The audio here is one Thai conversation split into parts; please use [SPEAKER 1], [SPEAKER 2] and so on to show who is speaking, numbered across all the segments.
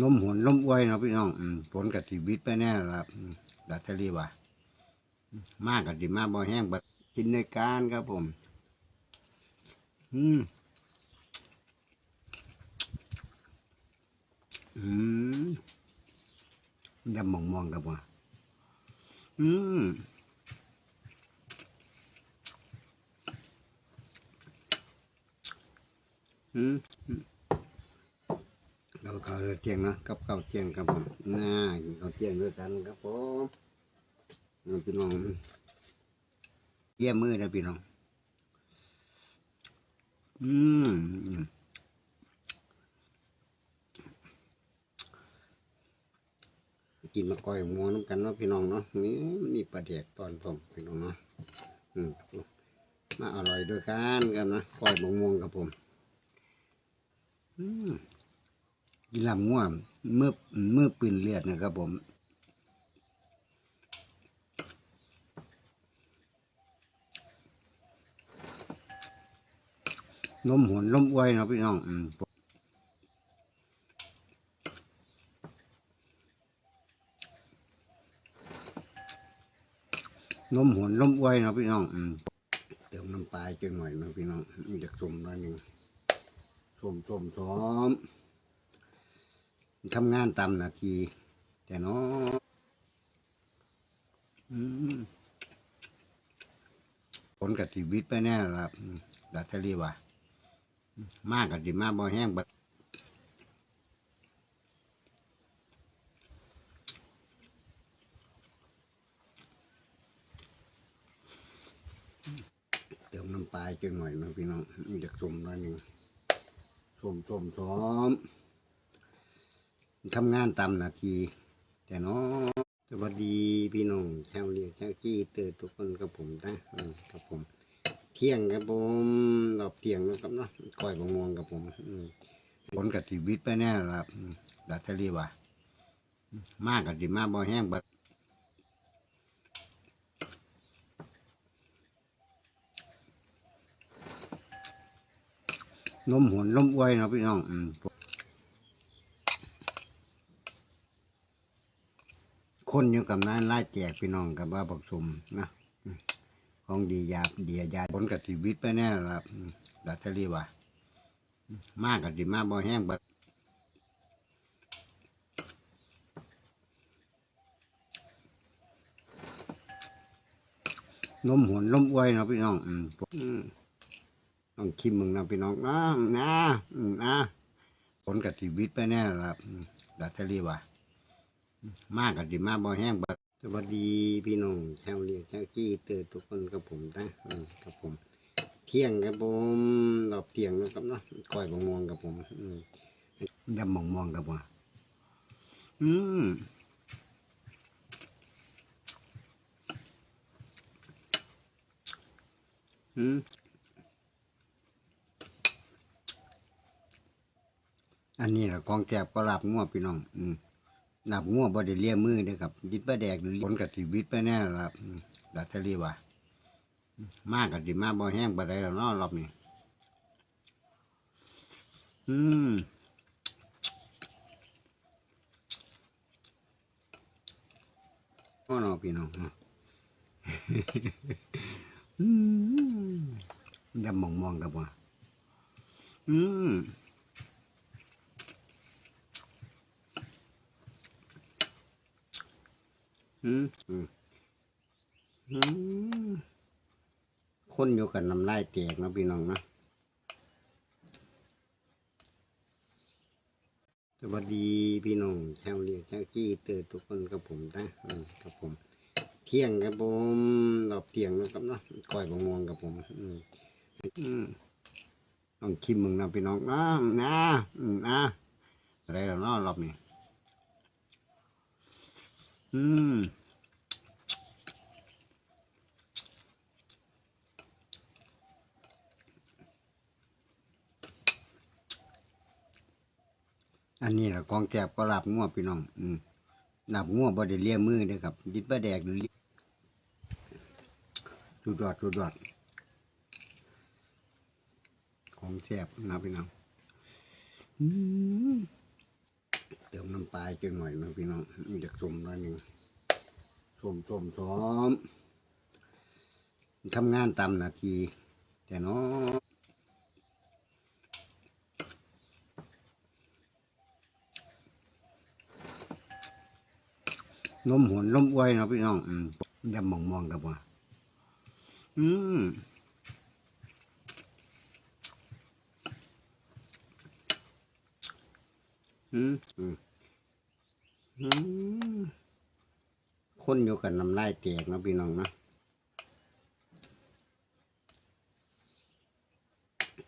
[SPEAKER 1] นมหวนนมอวยเนาะพี่น้องอืมฝนกับชีวิตไปแน่ละอืมดัตเตอรี่ว่ะมากกับสิมากบ่แห้งบัดกินในการครับผม อืมอืมยำมองมองๆครับว่ะอืมอืม เราข้าวเที่ยงนะกับข้าวเที่ยงครับผมน่ากินข้าวเที่ยงด้วยกันครับผมน้องพี่น้องเยี่ยมมือนะพี่น้อง อืมกินมะกอยมัวน้ำกันเนาะพี่น้องเนาะนี่มีปลาเดียกตอนผมพี่น้องเนาะอืมมาอร่อยด้วยกันกันนะกอยมะม่วงครับผม อืม กินลำง่วงเมื่อเมื่อปืนเลือดนะครับผมนมหวนนมอวยนะพี่น้องอืมนมหวนนมอวยนะพี่น้องอืมเติมน้ำปลาจังหน่อยนะพี่น้องมันจะส้มหน่อยหนึงส้มส้มซ้ม ทำงานตามนาทีแต่เนาะอืมผลกับชีวิตไปแน่ละดัตเตอรี่ว่ะมากกับสิมากบ่แห้งบัดเติมน้ำปลาจังหน่อยนะพี่น้องมันจะส้มหน่อยหนึงส้มส้มซ้ม ทำงานตามนาที แต่เนาะสวัสดีพี่น้องชาวเรียกชาวจี้เตอทุกคนกับผมนะกับผม เที่ยงครับผมรอบเที่ยงแล้วครับเนาะก้อยบะม่วงกับผมผลกับชีวิตไปแน่ละอืมดัตเตอรี่ว่ะมากกับสิมาบ่แห้งบัดนมหวนนมอวยเนาะพี่น้องอืม คนอยู่กับนั้นไล่แจกพี่น้องกับว่าบักสมนะของดียาเดียยาผลกับชีวิตไปแน่ละอืมดัตเตอรี่ว่ะมากกับสิมาบ่แห้งบัดนมหวนนมอวยเนาะพี่น้องอืมต้องชิมมึงนะพี่น้องนะนะนะผลกับชีวิตไปแน่ละอืมดัตเตอรี่ว่ะ มากกับสิมาบ่แห้งบัดสวัสดีพี่น้องชาวเรียกชาวจี้เตอทุกคนกับผมนะกับผม เที่ยงครับผมรอบเที่ยงแล้วครับเนาะก้อยบม่วงกับผมอืมยำมองมองกับผมอืมอืมอันนี้แหละกองแกบก็หลาบงัวพี่น้อง อืม หนับง่วบ่ได้เลี้ยมือเด้อครับยิดบ่แดกหรือผลกับชีวิตไปแน่ละอืมดัตเตอรี่ว่ะมากกับสิมาบ่แห้งบ่ได้แล้วเนาะรอบนี้อืมพ่อนอพี่น้องอืมยำมองมองกับว่าอืม อืมอืมอืม คนอยู่กันน้ำลายแตกนะพี่น้องนะสวัสดีพี่น้องชาวเรียกชาวจี้เตอทุกคนกับผมนะกับผม เที่ยงครับผมรอบเที่ยงแล้วครับเนาะก้อยบะม่วงกับผมอืมต้องชิมมึงนะพี่น้องนะนะอืมนะอะไรแล้วเนาะรอบนี้ อืมอันนี้แหละกองแกบก็หลับง่วพี่น้อง อืมหลับง่วบ่ได้เลี้ยมือเด้อครับยิดบ่แดกหรือสุดอดสุดอด ของแซ่บนะพี่น้อง อืม ติมน้ำปลาจังหน่อยนะพี่น้องมันจะส้มหน่อยหนึงส้มส้มซ้อมทำงานตามนาทีแต่เนาะนมหวนนมอวยเนาะพี่น้องอืมยำมองมองกับว่าอืม อืมอืมอืม คนอยู่กันน้ำลายแตกนะพี่น้องนะ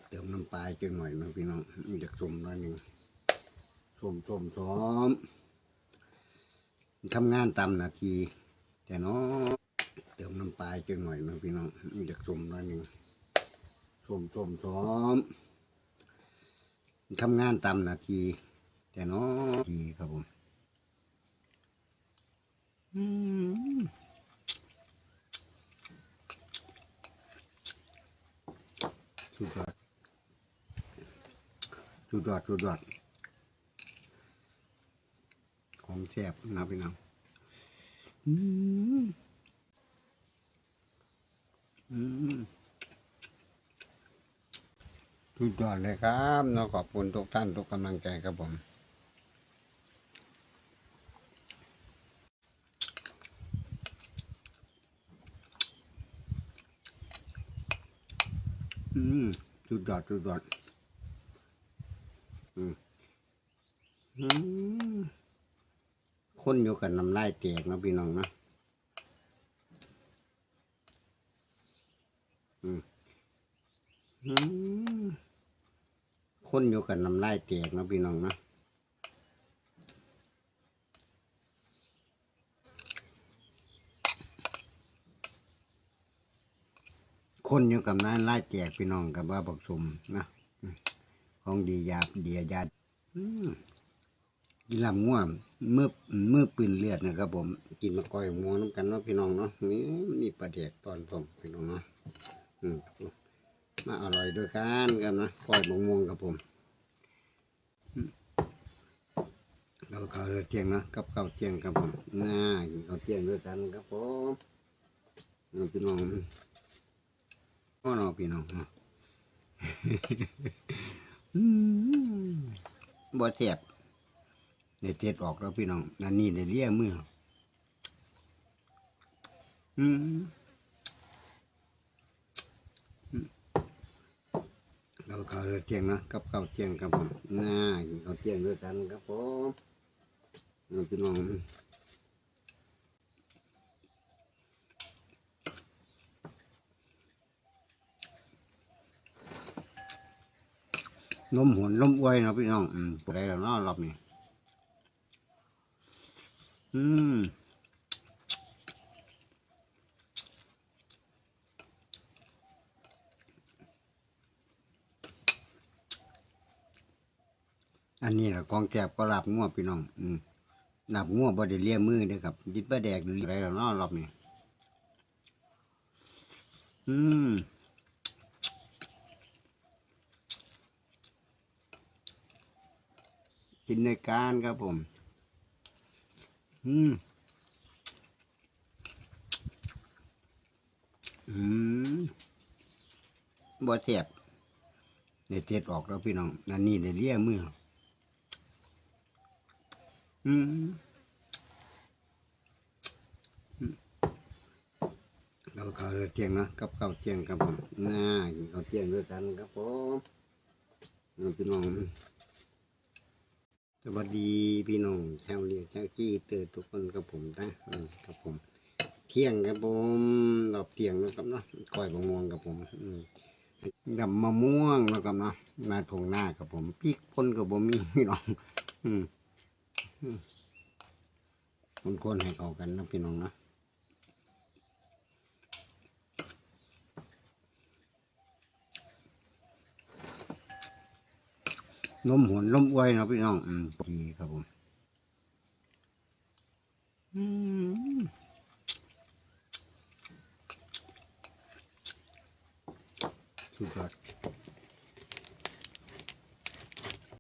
[SPEAKER 1] เติมน้ำปลาจังหน่อยนะพี่น้องมันจะส้มหน่อยหนึงส้มส้มซ้อมทำงานตามนาที แต่เนาะเติมน้ำปลาจังหน่อยนะพี่น้องมันจะส้มหน่อยหนึงส้มส้มซ้อมทำงานตามนาที แต่นาะดีครับผมอืมสุดยอดสุดยอดสุดยอดของแซ่บนะพี่น้องอืมอืมสุดยอดเลยครับเนาะขอบคุณทุกท่านทุกกำลังใจครับผม อืมสุดยอดสุดยอดอืมอืมคนอยู่กันน้ำลายแตกนะพี่น้องนะอืมอืมคนอยู่กันน้ำลายแตกนะพี่น้องนะ คนอยู่กับน้ำลายแตกพี่น้องกับว่าบักสมนะของดียาเดียยาอืมกินลำง่วงเมื่อเมื่อปืนเลือดนะครับ ผม กินมะกอยม่วงน้ำกันเนาะพี่น้องเนาะนี่มีปลาเด็กตอนผมพี่น้องเนาะอืมมาอร่อยด้วยกันกันนะกอยม่วงกับผมอืมเราข้าวเที่ยงนะกับข้าวเที่ยงครับผมน่ากินข้าวเที่ยงด้วยกันครับผมพี่น้อง พ่อน้องพี่น้องเนาะอืมบ่แซ่บในเต็ดออกแล้วพี่น้องนั่นนี่ในเลี้ยมืออืมอืมเราข้าวเที่ยงนะกับข้าวเที่ยงครับผมน่ากินข้าวเที่ยงด้วยกันครับผมนี่พี่น้อง นมหวนนมอวยนะพี่น้อง อืมได้แล้วเนาะรอบนี้ อืมอันนี้แหละกองแกบก็หลับง่วพี่น้อง อืมหลับง่วบ่ได้เลี้ยมือเด้ครับยิดบ่แดกหรืออะไรแล้วเนาะรอบนี้ อืม กินในการครับผม อืม อืมบ่เทียบในเทียดออกแล้วพี่น้องนั่นนี่ในเลี้ยมือ อืมเราข้าวเที่ยงนะกับข้าวเที่ยงครับผมน่ากินข้าวเที่ยงด้วยกันครับผมพี่น้อง สวัสดีพี่น้องชาวเรียกชาวจี้เตอทุกคนกับผมนะครับผม เที่ยงครับผมหลอบเที่ยงนะครับเนาะก้อยมะม่วงกับผมอืมดำมะม่วงนะครับเนาะมาทงหน้ากับผมพริกพ่นกับบ่มีพี่น้องอืมคนคนให้เข้ากันนะพี่น้องนะ นมหวนนมอวยเนาะพี่น้อง อืมดีครับผม